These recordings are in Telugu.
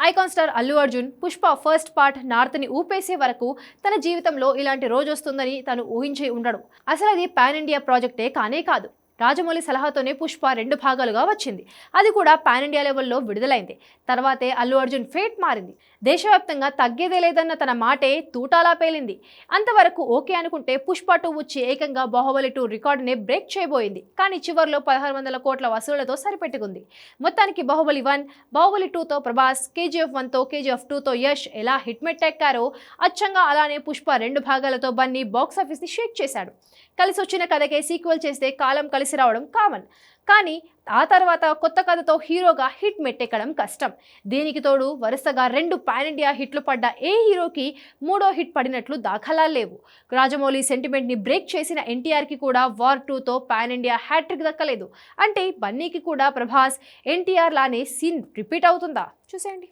Icon star Allu Arjun Pushpa first part నార్త్ని ఊపేసే వరకు తన జీవితంలో ఇలాంటి రోజు వస్తుందని తను ఊహించి ఉండడు. అసలు అది పాన్ ఇండియా ప్రాజెక్టే కానే కాదు. రాజమౌళి సలహాతోనే పుష్ప రెండు భాగాలుగా వచ్చింది. అది కూడా పాన్ ఇండియా లెవెల్లో విడుదలైంది. తర్వాతే అల్లు అర్జున్ ఫేట్ మారింది. దేశవ్యాప్తంగా తగ్గేదే లేదన్న తన మాటే తూటాలా పేలింది. అంతవరకు ఓకే అనుకుంటే పుష్ప టూ వచ్చి ఏకంగా బాహుబలి టూ రికార్డుని బ్రేక్ చేయబోయింది. కానీ చివరిలో పదహారు వందల కోట్ల వసూళ్ళతో సరిపెట్టుకుంది. మొత్తానికి బాహుబలి వన్ బాహుబలి టూతో ప్రభాస్ కేజీఎఫ్ వన్తో కేజీఎఫ్ టూతో యష్ ఎలా హిట్మెట్ ఎక్కారో అచ్చంగా అలానే పుష్ప రెండు భాగాలతో బన్నీ బాక్సాఫీస్ని షేక్ చేశాడు. కలిసి వచ్చిన కథకే సీక్వెల్ చేస్తే కాలం కలిసి రావడం కామన్ కానీ ఆ తర్వాత కొత్త కథతో హీరోగా హిట్ మెట్టెక్కడం కష్టం. దీనికి తోడు వరుసగా రెండు పాన్ ఇండియా హిట్లు పడ్డ ఏ హీరోకి మూడో హిట్ పడినట్లు దాఖలా లేవు. రాజమౌళి సెంటిమెంట్ని బ్రేక్ చేసిన ఎన్టీఆర్కి కూడా వార్ టూతో పాన్ ఇండియా హ్యాట్రిక్ దక్కలేదు. అంటే బన్నీకి కూడా ప్రభాస్ ఎన్టీఆర్ లానే సీన్ రిపీట్ అవుతుందా? చూసేయండి.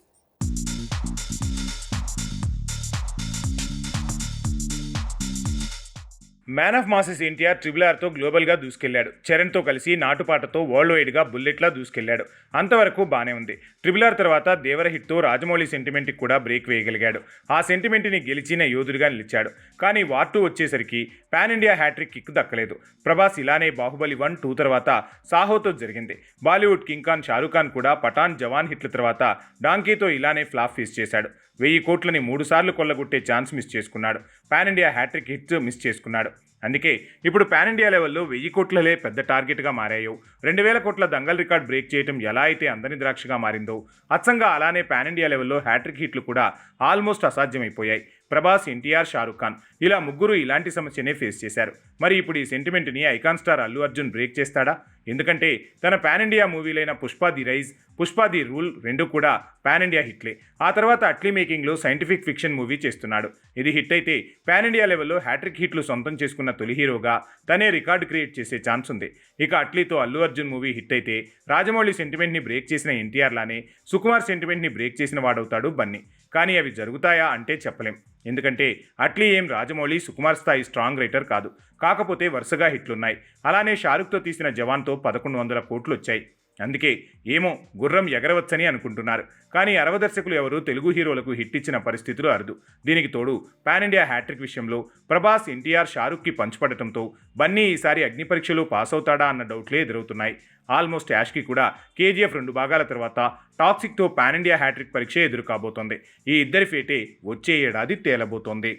Man of masses NTR triple ఆర్తో గ్లోబల్గా దూసుకెళ్ళాడు. చరణ్తో కలిసి నాటుపాటతో వరల్డ్ వైడ్గా బుల్లెట్లా దూసుకెళ్ళాడు. అంతవరకు బాగానే ఉంది. ట్రిబుల్ ఆర్ తర్వాత దేవర హిట్తో రాజమౌళి సెంటిమెంట్కి కూడా బ్రేక్ వేయగలిగాడు. ఆ సెంటిమెంట్ని గెలిచిన యోధుడిగా నిలిచాడు. కానీ వార్ టూ వచ్చేసరికి పాన్ ఇండియా హ్యాట్రిక్ కిక్ దక్కలేదు. ప్రభాస్ ఇలానే బాహుబలి వన్ టూ తర్వాత సాహోతో జరిగింది. బాలీవుడ్ కింగ్ ఖాన్ షారూఖ్ ఖాన్ కూడా పఠాన్ జవాన్ హిట్ల తర్వాత డాంకీతో ఇలానే ఫ్లాప్ ఫేస్ చేశాడు. వెయ్యి కోట్లని మూడుసార్లు కొల్లగొట్టే ఛాన్స్ మిస్ చేసుకున్నాడు. Pan India hat-trick hits miss చేసుకున్నాడు. అందుకే ఇప్పుడు పాన్ ఇండియా లెవెల్లో వెయ్యి కోట్లలే పెద్ద టార్గెట్గా మారాయో. రెండు వేల కోట్ల దంగల్ రికార్డ్ బ్రేక్ చేయడం ఎలా అయితే అందని ద్రాక్షగా మారిందో అచ్చంగా అలానే పాన్ ఇండియా లెవెల్లో హ్యాట్రిక్ హిట్లు కూడా ఆల్మోస్ట్ అసాధ్యమైపోయాయి. ప్రభాస్ ఎన్టీఆర్ షారుఖ్ ఖాన్. ఇలా ముగ్గురు ఇలాంటి సమస్యనే ఫేస్ చేశారు. మరి ఇప్పుడు ఈ సెంటిమెంట్ని icon star Allu Arjun break చేస్తాడా? ఎందుకంటే తన pan India మూవీలైన Pushpa the rise Pushpa the rule రెండు కూడా పాన్ ఇండియా హిట్లే. ఆ తర్వాత అట్లీ మేకింగ్లో సైంటిఫిక్ ఫిక్షన్ మూవీ చేస్తున్నాడు. ఇది హిట్ అయితే పాన్ ఇండియా లెవెల్లో హ్యాట్రిక్ హిట్లు సొంతం చేసుకున్న తొలి హీరోగా తనే రికార్డు క్రియేట్ చేసే ఛాన్స్ ఉంది. ఇక అట్లీతో అల్లు అర్జున్ మూవీ హిట్ అయితే రాజమౌళి సెంటిమెంట్ని బ్రేక్ చేసిన ఎన్టీఆర్ లానే సుకుమార్ సెంటిమెంట్ని బ్రేక్ చేసిన వాడవుతాడు బన్నీ. కానీ అవి జరుగుతాయా అంటే చెప్పలేం. ఎందుకంటే అట్లీ ఏం రాజమౌళి సుకుమార్ స్థాయి స్ట్రాంగ్ రైటర్ కాదు. కాకపోతే వరుసగా హిట్లున్నాయి అలానే షారుఖ్తో తీసిన జవాన్తో పదకొండు వందల కోట్లు వచ్చాయి. అందుకే ఏమో గుర్రం ఎగరవచ్చని అనుకుంటున్నారు. కానీ అరవ దర్శకులు ఎవరు తెలుగు హీరోలకు హిట్ ఇచ్చిన పరిస్థితులు అరుదు. దీనికి తోడు పాన్ ఇండియా హ్యాట్రిక్ విషయంలో ప్రభాస్ ఎన్టీఆర్ షారుఖ్కి పంచిపడటంతో బన్నీ ఈసారి అగ్ని పరీక్షలు పాస్ అవుతాడా అన్న డౌట్లే ఎదురవుతున్నాయి. ఆల్మోస్ట్ యాష్కి కూడా కేజీఎఫ్ రెండు భాగాల తర్వాత టాక్సిక్తో పాన్ ఇండియా హ్యాట్రిక్ పరీక్ష ఎదురు కాబోతోంది ఈ ఇద్దరి ఫేటే వచ్చే ఏడాది తేలబోతోంది.